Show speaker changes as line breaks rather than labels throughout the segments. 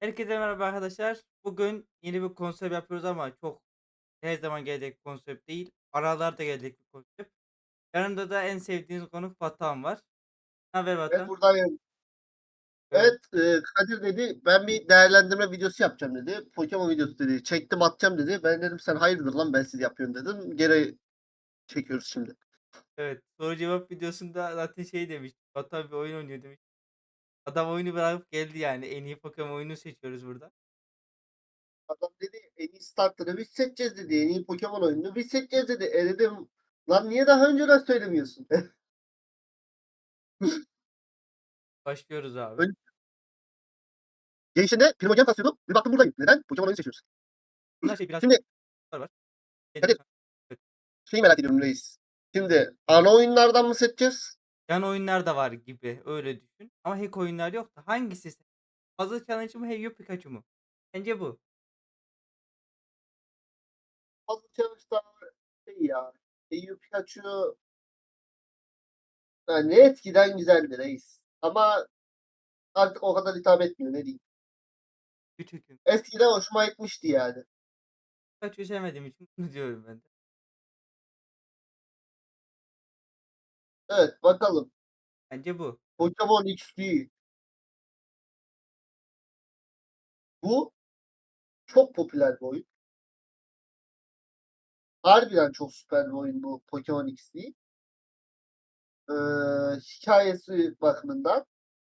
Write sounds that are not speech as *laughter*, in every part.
Herkese merhaba arkadaşlar. Bugün yeni bir konsept yapıyoruz ama çok her zaman gelecek bir konsept değil. Aralarda gelecek bir konsept. Yanımda da en sevdiğiniz konuk Batuhan var. Ne haber
Evet
Batuhan?
buradayım.
Evet.
Evet, eee, Kadir dedi ben bir değerlendirme videosu yapacağım dedi. Pokemon videosu dedi. Çektim atacağım dedi. Ben dedim sen hayırdır lan ben siz yapıyorum dedim. Geri çekiyoruz şimdi.
Evet. Soru cevap videosunda zaten şey demiş. Batuhan bir oyun oynuyor demiş. Adam oyunu bırakıp geldi yani. En iyi Pokemon oyunu seçiyoruz burada.
Adam dedi en iyi starter'ı biz seçeceğiz dedi. En iyi Pokemon oyununu biz seçeceğiz dedi. E dedim lan niye daha önceden söylemiyorsun? *laughs*
Başlıyoruz abi.
Ön- Gençliğinde Primogen tasıyordum. Bir baktım buradayım. Neden? Pokemon oyunu seçiyoruz.
Bunlar şey biraz
Şimdi
var.
Hadi. şeyi merak ediyorum reis. Şimdi ana oyunlardan mı seçeceğiz?
Yan oyunlar da var gibi öyle düşün. Ama hack oyunlar yok da hangisi? Puzzle Challenge mı Hey Pikachu mu? Bence bu.
Puzzle Challenge'da şey ya. Eyu Pikachu yani ne eskiden güzeldi reis. Ama artık o kadar hitap etmiyor ne diyeyim.
Küçüküm.
Eskiden hoşuma gitmişti yani.
Pikachu'yu sevmediğim için bunu diyorum ben de.
Evet bakalım.
Bence bu.
Pokemon XD. Bu çok popüler bir oyun. Harbiden çok süper bir oyun bu Pokemon XD. Ee, hikayesi bakımından.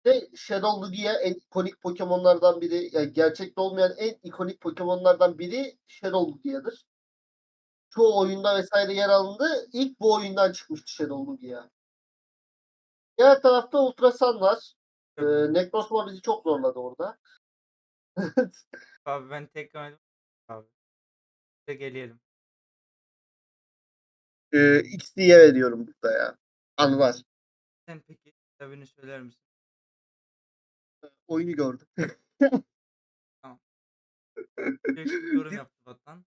Ve Shadow Lugia en ikonik Pokemon'lardan biri. Yani gerçekte olmayan en ikonik Pokemon'lardan biri Shadow Lugia'dır. Çoğu oyunda vesaire yer alındı. İlk bu oyundan çıkmıştı Shadow Lugia. Diğer tarafta Ultrasan var. Ee, Necrozma bizi çok zorladı orada.
Abi ben tekrar oynadım. Abi. De gelelim.
Ee, XD'ye veriyorum burada ya. Anılar.
Sen peki kitabını söyler misin?
Oyunu gördüm. *laughs*
Bir yorum *laughs* yaptı Batuhan.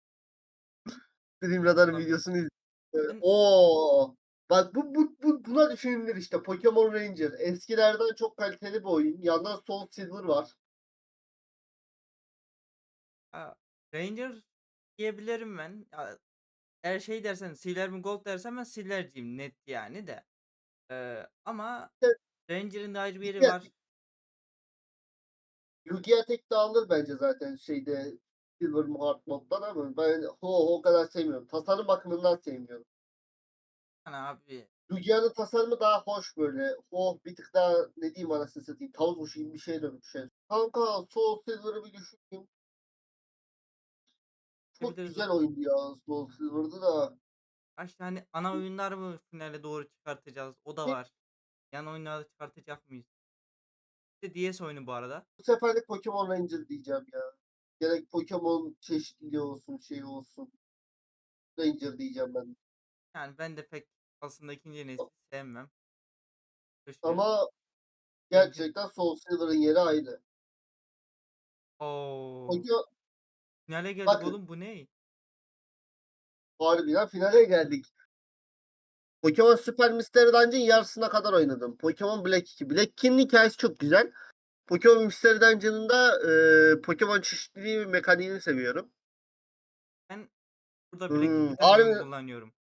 Dream Radar'ın
Tamam.
videosunu izledim. Ee, Oo. Bak bu, bu, bu buna düşünülür işte. Pokemon Ranger. Eskilerden çok kaliteli bir oyun. Yandan Soul Silver var.
Ha, Ranger diyebilirim ben. Ya, eğer şey dersen Silver mi Gold dersen ben Silver'ciyim net yani de. Ee, ama
Evet.
Ranger'ın da ayrı bir yeri var.
Lugia tek dağılır bence zaten şeyde Silver Heart moddan ama ben o, o kadar sevmiyorum. Tasarım bakımından sevmiyorum.
Hani abi
Lugia'nın tasarımı daha hoş böyle. Oh bir tık daha ne diyeyim anasını satayım. Tavuk kuşu gibi bir şeye dönmüş. Yani. Kanka Soul Silver'ı bir düşüneyim. Çok
Tabii, tabii.
güzel oyundu ya Soul Silver'dı da.
Kaç tane ana oyunlar mı finale doğru çıkartacağız? O da var. Yan oyunlarda çıkartacak mıyız? De DS oyunu bu arada.
Bu seferlik Pokemon Ranger diyeceğim ya. Gerek Pokemon çeşitliliği olsun, şey olsun. Ranger diyeceğim ben.
Yani ben de pek aslında ikinci nesli sevmem.
Ama gerçekten Soul Silver'ın yeri ayrı.
Oo.
Pokemon
Finale geldik
Bakın.
oğlum bu ne?
harbiden finale geldik. Pokemon Super Mystery Dungeon yarısına kadar oynadım. Pokemon Black 2. Black 2'nin hikayesi çok güzel. Pokemon Mystery Dungeon'ın da e, Pokemon çeşitliliği ve mekaniğini seviyorum.
Ben burada Black
Hmm,
2'den oyun
harbi-
kullanıyorum.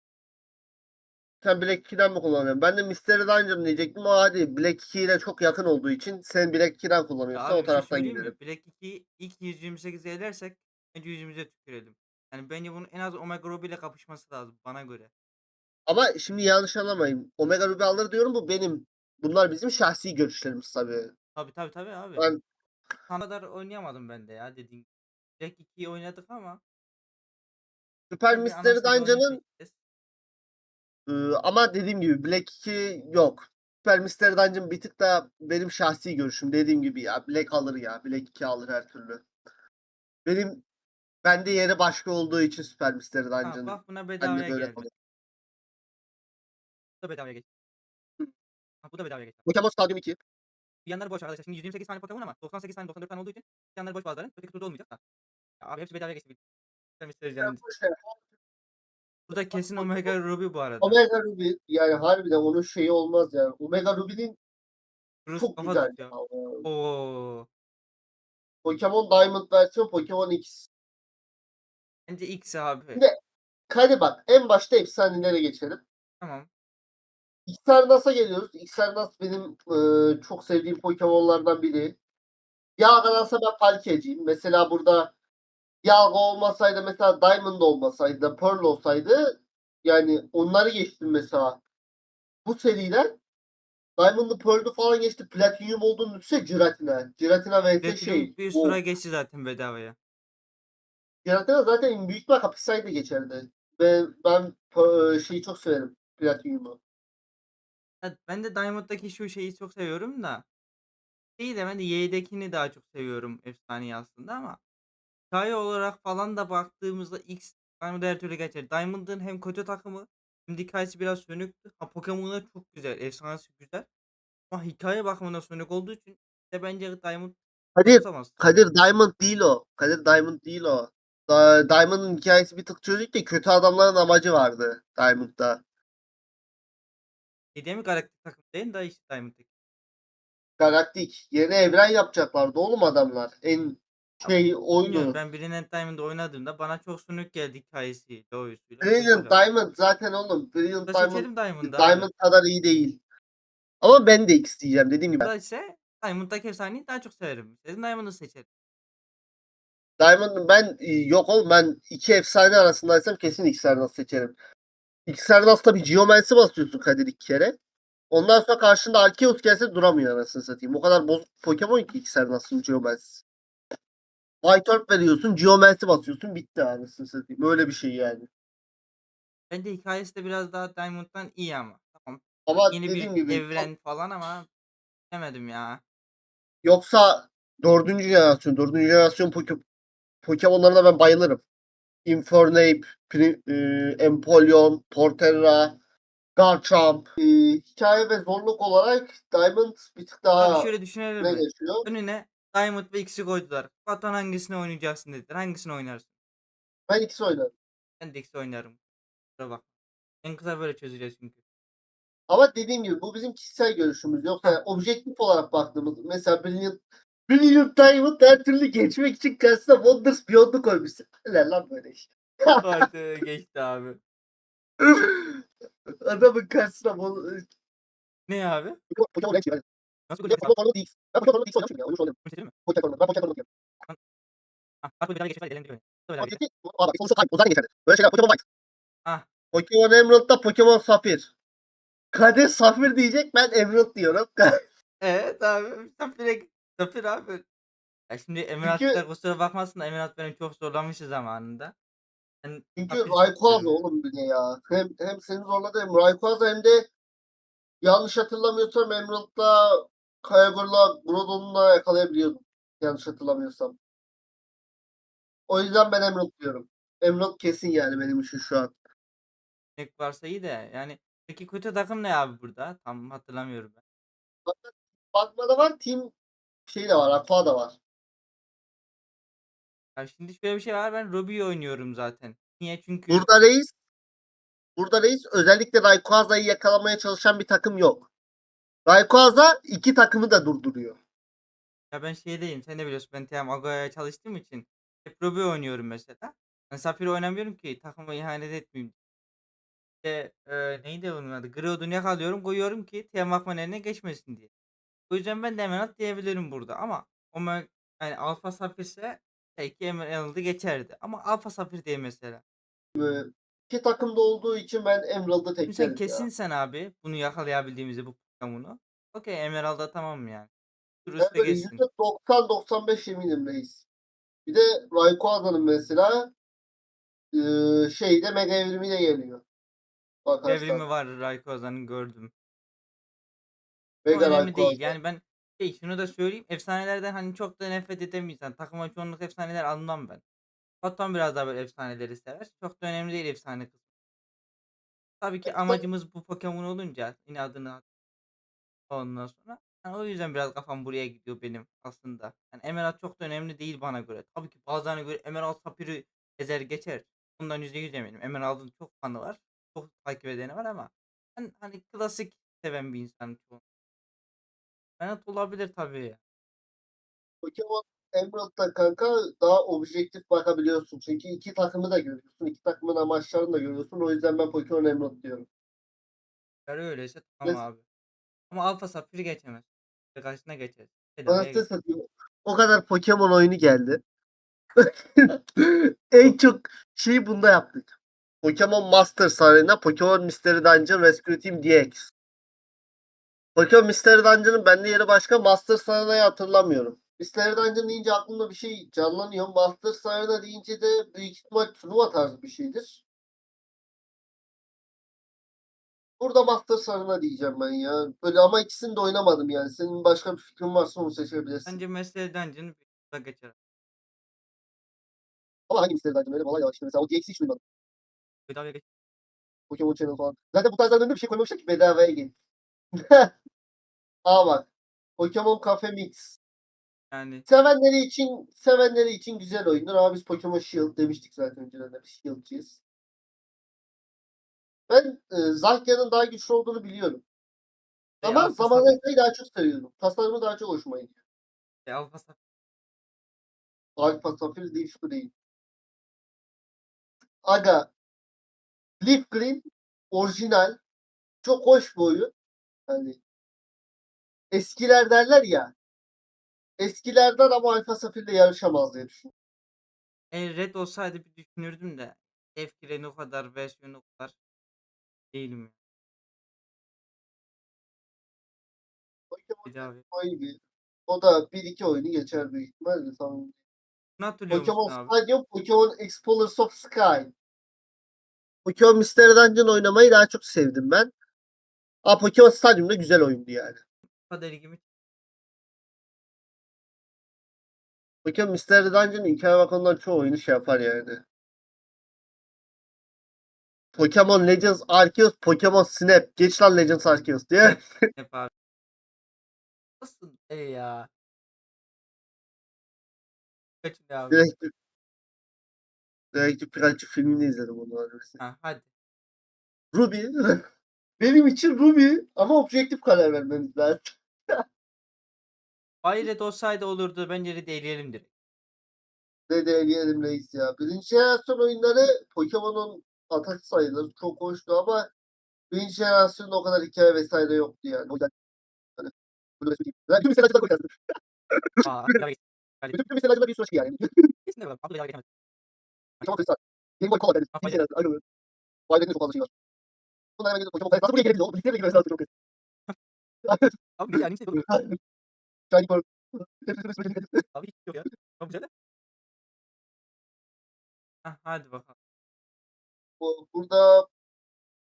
Sen Black 2'den mi kullanıyorsun? Ben de Mystery Dungeon diyecektim ama hadi Black 2 ile çok yakın olduğu için sen Black 2'den
Ya
kullanıyorsan o
şey
taraftan gidelim.
Black 2'yi ilk 128'e edersek bence yüzümüze tükürelim. Yani bence bunun en az Omega Ruby ile kapışması lazım bana göre.
Ama şimdi yanlış anlamayın. Omega Ruby alır diyorum bu benim. Bunlar bizim şahsi görüşlerimiz tabii.
Tabii tabii tabii abi.
Ben
Tam kadar oynayamadım ben de ya dediğin. gibi. Black 2'yi oynadık ama ana
Mystery Dungeon'ın ama dediğim gibi Black 2 yok. Super Mystery Dungeon bir tık da benim şahsi görüşüm. Dediğim gibi ya Black alır ya. Black 2 alır her türlü. Benim bende yeri başka olduğu için Super Mystery
Ha,
Dungeon
bak buna bedavaya
böyle
geldi.
kalır.
Bu da bedavaya geçti. Ha, bu da bedavaya geçti.
Pokemon Stadium 2.
Bir yanları boş arkadaşlar. Şimdi 128 tane Pokemon ama 98 tane 94 tane olduğu için yanları boş bazıların. Öteki turda olmayacak da. Ya abi hepsi bedavaya geçti. Sen Mystery. Burada kesin Omega Ruby bu arada.
Omega Ruby yani harbiden onun şeyi olmaz yani. Omega Ruby'nin
Bruce
çok
kafa
güzel.
tutuyor.
ya.
Oo.
Pokemon Diamond versiyon Pokemon X.
Bence X abi.
Şimdi hadi bak en başta efsanelere geçelim.
Tamam.
Xernas'a geliyoruz. Xernas benim eee, çok sevdiğim Pokemon'lardan biri. Yağganas'a ben Palkia'cıyım. Mesela burada Yağga olmasaydı mesela Diamond olmasaydı, Pearl olsaydı yani onları geçtim mesela. Bu seriden Diamond'ı Pearl'ü falan geçti. Platinum olduğunu düşünse Giratina. Giratina vs
Platinum
şey.
bir
o-
sıra geçti zaten bedavaya.
Giratina zaten büyük bir hapishanede geçerdi. Ve ben eee, şeyi çok severim. Platinum'u.
Evet, ben de Diamond'daki şu şeyi çok seviyorum da. Değil de ben de Y'dekini daha çok seviyorum efsaneyi aslında ama hikaye olarak falan da baktığımızda X Diamond her türlü geçer. Diamond'ın hem kötü takımı hem de hikayesi biraz sönüktü. Ha Pokemon'lar çok güzel. Efsanesi güzel. Ama hikaye bakımından sönük olduğu için de bence Diamond
Kadir,
tutamaz.
Kadir Diamond değil o. Kadir Diamond değil o. Da- Diamond'ın hikayesi bir tık çözük de kötü adamların amacı vardı Diamond'da.
Dediğim galaktik takım değil de işte Diamond'daki.
Galaktik. Yeni evren yapacaklardı oğlum adamlar. En şey
Bilmiyorum
oydu.
ben Brilliant Diamond'da oynadığımda bana çok sönük geldi hikayesi, oyusuyla.
Brilliant. Diamond zaten oğlum. Brilliant
Da
Diamond
abi.
Diamond kadar iyi değil. Ama ben de X diyeceğim dediğim gibi.
Burada ise Diamond'daki efsaneyi daha çok severim. Dedim Diamond'ı seçerim.
Diamond'ın ben e, yok oğlum ben iki efsane arasındaysam kesin Xernas seçerim. Xernas'ta bir Geomancy basıyorsun Kadir iki kere. Ondan sonra karşında Arceus gelse duramıyor anasını satayım. O kadar bozuk Pokemon ki Xernas'ın Geomancy. White Orb veriyorsun, Geomancy basıyorsun bitti anasını satayım. Böyle bir şey yani.
Bence hikayesi de biraz daha Diamond'dan iyi ama. Tamam.
Ama
Yeni
dediğim
bir
gibi
evren falan ama demedim ya.
yoksa dördüncü jenerasyon, dördüncü jenerasyon Poke- Pokemon'larına ben bayılırım. Infernape, Pri- e, Empoleon, Torterra, Garchomp. E, hikaye ve zorluk olarak Diamond bir tık daha
Abi şöyle düşünelim
ne
mi?
geçiyor?
Önüne Diamond ve X'i koydular. Batuhan hangisini oynayacaksın dediler. Hangisini oynarsın?
Ben ikisi oynarım.
Ben de X'i oynarım. Kusura bak. En kısa böyle çözeceğiz çünkü.
Ama dediğim gibi bu bizim kişisel görüşümüz. Yoksa objektif olarak baktığımız mesela Brilliant, Brilliant Diamond her türlü geçmek için karşısına Wonders Beyond'u koymuşsun. Ne lan böyle iş.
Hadi geçti abi. *laughs*
Adamın karşısına Won-
Ne abi? Nasıl
Pokemon
koyacaksın?
Format X. Ben Pokemon Format X oynamışım ya.
Seçelim mi?
Pokemon Format. Ben Pokemon Format diyorum.
Ha, bak bu bedava geçti. Elendiriyor. Böyle
dedi ki, Aa bak sonuçta o zaten geçerli. Böyle şeyler Pokemon White.
Ah.
Pokemon Emerald'da Pokemon Safir. Kadir Safir diyecek ben Emerald diyorum. *laughs*
Evet abi. Safir'e Safir abi. Ya şimdi Emerald'da kusura bakmasın da Emerald beni çok zorlamıştı zamanında. Ben
Çünkü Rayquaza oğlum bir de ya. Hem, hem seni zorladı hem Rayquaza hem de yanlış hatırlamıyorsam Emerald'la Kyogre'la Groudon'la yakalayabiliyordum. Yanlış hatırlamıyorsam. O yüzden ben Emerald diyorum. Emerald kesin yani benim için şu an.
Tek varsa iyi de yani peki kötü takım ne abi burada? Tam hatırlamıyorum ben.
Bakmada var Team şey de var. Aqua da var.
Ya şimdi şöyle bir şey var ben Ruby'yi oynuyorum zaten. Niye? Çünkü
Burada reis burada reis özellikle Rayquaza'yı yakalamaya çalışan bir takım yok. Rayquaza iki takımı da durduruyor.
ya ben şeydeyim sen de biliyorsun ben TM Ago'ya çalıştığım için hep Ruby oynuyorum mesela. Ben Safir oynamıyorum ki takıma ihanet etmeyeyim. İşte e, neydi onun adı? Groudon'u yakalıyorum koyuyorum ki TM Akman eline geçmesin diye. O yüzden ben de Emerald diyebilirim burada ama o me- yani Alpha Safir ise belki Emerald'ı geçerdi. Ama Alpha Safir diye mesela.
İki takımda olduğu için ben Emerald'ı
Şimdi sen
teklerim ya.
kesin sen abi bunu yakalayabildiğimizi bu Pokemon'u. Okey Emerald'a tamam yani. Dur
Ben
üstte
böyle
geçsin.
%90-95 eminim reis. Bir de Rayquaza'nın mesela eee şeyde mega evrimiyle geliyor. Bakarsan.
Devrimi var Rayquaza'nın gördüm.
Mega
önemli değil.
Rayquaza.
Yani ben şey şunu da söyleyeyim. Efsanelerden hani çok da nefret insan. Takıma çoğunluk efsaneler almam ben. Batuhan biraz daha böyle efsaneleri sever. Çok da önemli değil efsane kısmı. Tabii ki amacımız bu Pokemon olunca yine adını ondan sonra. Yani o yüzden biraz kafam buraya gidiyor benim aslında. Yani Emerald çok da önemli değil bana göre. Tabii ki bazılarına göre Emerald Sapphir'i ezer geçer. Bundan %100 eminim. Emerald'ın çok fanı var. Çok takip edeni var ama ben hani klasik seven bir insanım çoğu. Emerald olabilir tabii.
Pokemon Emerald'da kanka daha objektif bakabiliyorsun. Çünkü iki takımı da görüyorsun. iki takımın amaçlarını da görüyorsun. O yüzden ben Pokemon Emerald diyorum.
Eğer öyleyse tamam
Mes-
abi. Ama Alfa Safir'i geçemez. Karşısına geçer. Bedavaya
Anasını
geç.
satayım. O kadar Pokemon oyunu geldi. *laughs* en çok şeyi bunda yaptık. Pokemon Masters Arena, Pokemon Mystery Dungeon Rescue Team DX. Pokemon Mystery Dungeon'ın bende yeri başka. Masters Arena'yı hatırlamıyorum. Mystery Dungeon deyince aklımda bir şey canlanıyor. Masters Arena deyince de büyük ihtimal turnuva tarzı bir şeydir. Burada Masters Arena diyeceğim ben ya. Böyle ama ikisini de oynamadım yani. Senin başka bir fikrin varsa onu seçebilirsin.
Bence Mesele Dungeon'ı bir da geçer.
Ama hangi Mystery Dungeon öyle olay var işte. Mesela o DX'i hiç duymadım.
Bedavaya geç.
Pokemon Channel falan. Zaten bu tarzdan önünde bir şey koymamışlar ki bedavaya gelin. *laughs* Aa bak. Pokemon Cafe Mix.
Yani
Sevenleri için sevenleri için güzel oyundur ama biz Pokemon Shield demiştik zaten önceden de biz Shield'cıyız. Ben e, Zakya'nın daha güçlü olduğunu biliyorum.
e,
Ama
Alfa Safir,
Resa'yı daha çok seviyorum. Tasarımı daha çok hoşuma gidiyor.
e, Alfa Safir.
Alpha Sapphire Leaf Green. Aga. Leaf Green orijinal. Çok hoş bir oyun. Hani eskiler derler ya. Eskilerden ama Alpha Saphir'le yarışamaz diye düşünüyorum.
Eğer Red olsaydı bir düşünürdüm de. Efkiren o kadar, versiyonu o kadar değilim.
Pokemon oyunu. O da 1-2 oyunu geçer büyük ihtimalle. Tamam.
Bunu hatırlıyor musun
Pokemon
abi?
Stadium, Pokemon Explorers of Sky. Pokemon Mystery Dungeon oynamayı daha çok sevdim ben. Aa Pokemon Stadium da güzel oyundu yani.
Bu kadar ilgimi
Pokemon Mystery Dungeon hikaye bakımından çoğu oyunu şey yapar yani. Pokemon Legends Arceus, Pokemon Snap. Geç lan Legends Arceus diye.
hep *laughs* abi. Nasıl e ya? Kaçın abi.
Direkt Direkt Pikachu filmini izledim onu.
Ha, hadi.
Ruby. *laughs* Benim için Ruby ama objektif karar vermemiz lazım.
Ay Red olsaydı olurdu. Bence Red eleyelim direkt.
Ne de eleyelim reis ya. Birinci jenerasyon oyunları Pokemon'un atası sayılır. Çok hoştu ama birinci jenerasyonda o kadar hikaye vesaire yoktu yani. O yüzden hani, bunu da söyleyeyim. Ben tüm mesajcılar koyarsın.
Aa. *laughs*
Bütün tüm mesajcılar bir sürü şey yani.
Kesin *laughs* de. Abla bedavaya geçemez.
Pokemon Crystal. Game Boy Color yani.
Ha,
Birinci jenerasyon. Aynı böyle. Wide'de çok fazla şey var. Bunlar hemen gelip Pokemon Crystal. Nasıl buraya gelebilir oğlum? Bilgisayara girmesi lazım çok kötü.
Abi ne yani? Şey yok.
Shiny Pearl.
Abi hiç yok ya. Çok güzel de. *laughs* Hah, hadi bakalım.
Bu- Burada.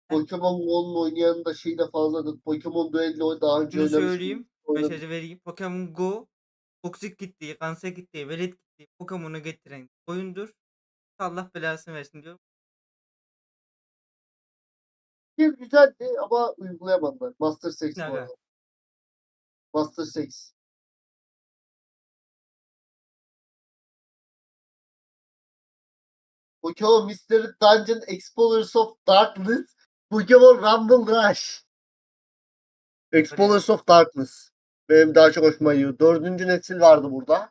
Pokemon Go'nun oynayan da şey de fazladır. Pokemon Duello daha önce
Şunu
oynamıştım.
söyleyeyim.
Oynadım.
Mesajı vereyim. Pokemon Go toksik kitleyi, kanser kitleyi, velet kitleyi Pokemon'u getiren oyundur. Allah belasını versin diyorum.
Bir güzeldi ama uygulayamadılar. Master Sex bu arada. Master Sex. Pokemon Mystery Dungeon Explorers of Darkness. Pokemon Rumble Rush. Explorers of Darkness. Benim daha çok hoşuma gidiyor. Dördüncü nesil vardı burada.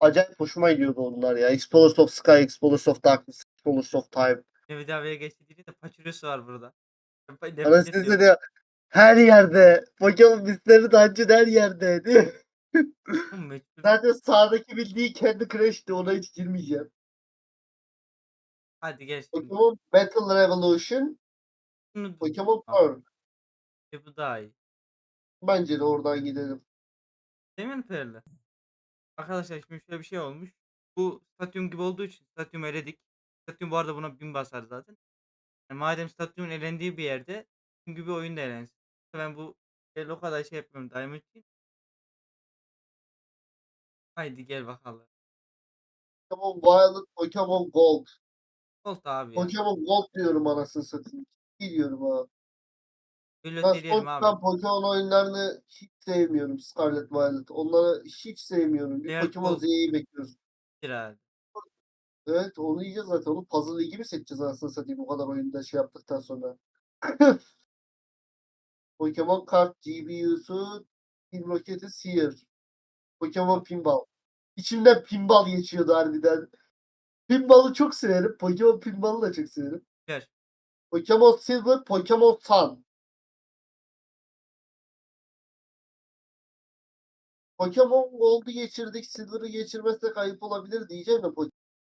Acayip hoşuma gidiyordu onlar ya. Explorers of Sky, Explorers of Darkness, Explorers of Time.
Ne bedavaya geçti değil de Pachyrus var burada.
Anasını
ediyorum.
satayım. Her yerde. Pokemon Mystery Dungeon her yerde. Değil mi? *laughs* Zaten sağdaki bildiği kendi Crash'ti. Ona hiç girmeyeceğim.
Hadi gel şimdi.
Pokemon Battle Revolution,
Şunu
Pokemon
Abi.
Pearl.
E, bu daha iyi.
Bence de oradan gidelim.
Değil mi Perle? Arkadaşlar şimdi şöyle bir şey olmuş. Bu stadyum gibi olduğu için stadyum eledik. Stadyum bu arada buna bin basar zaten. Yani madem stadyumun elendiği bir yerde çünkü bir oyun da elensin. Ben bu şey, o kadar şey yapmıyorum. Diamond için. Haydi gel bakalım.
Pokemon Violet, Pokemon Gold.
Colt abi ya.
Pokemon Gold diyorum anasını satayım. İyi diyorum ha. Ben
abi.
Scott'tan Pokemon oyunlarını hiç sevmiyorum. Scarlet Violet. Onları hiç sevmiyorum. Bir
Diğer
Pokemon
Gold.
Z'yi bekliyoruz.
herhalde.
Evet onu yiyeceğiz zaten. Onu puzzle ligi mi seçeceğiz anasını satayım o kadar oyunda şey yaptıktan sonra. *laughs* Pokemon Kart GBU'su Team Rocket'i Seer. Pokemon Pinball. İçimden pinball geçiyordu harbiden. Pinball'ı çok severim. Pokemon pinball'ı da çok severim.
Güzel.
Pokemon Silver, Pokemon Sun. Pokemon Gold'u geçirdik. Silver'ı geçirmezsek ayıp olabilir diyeceğim de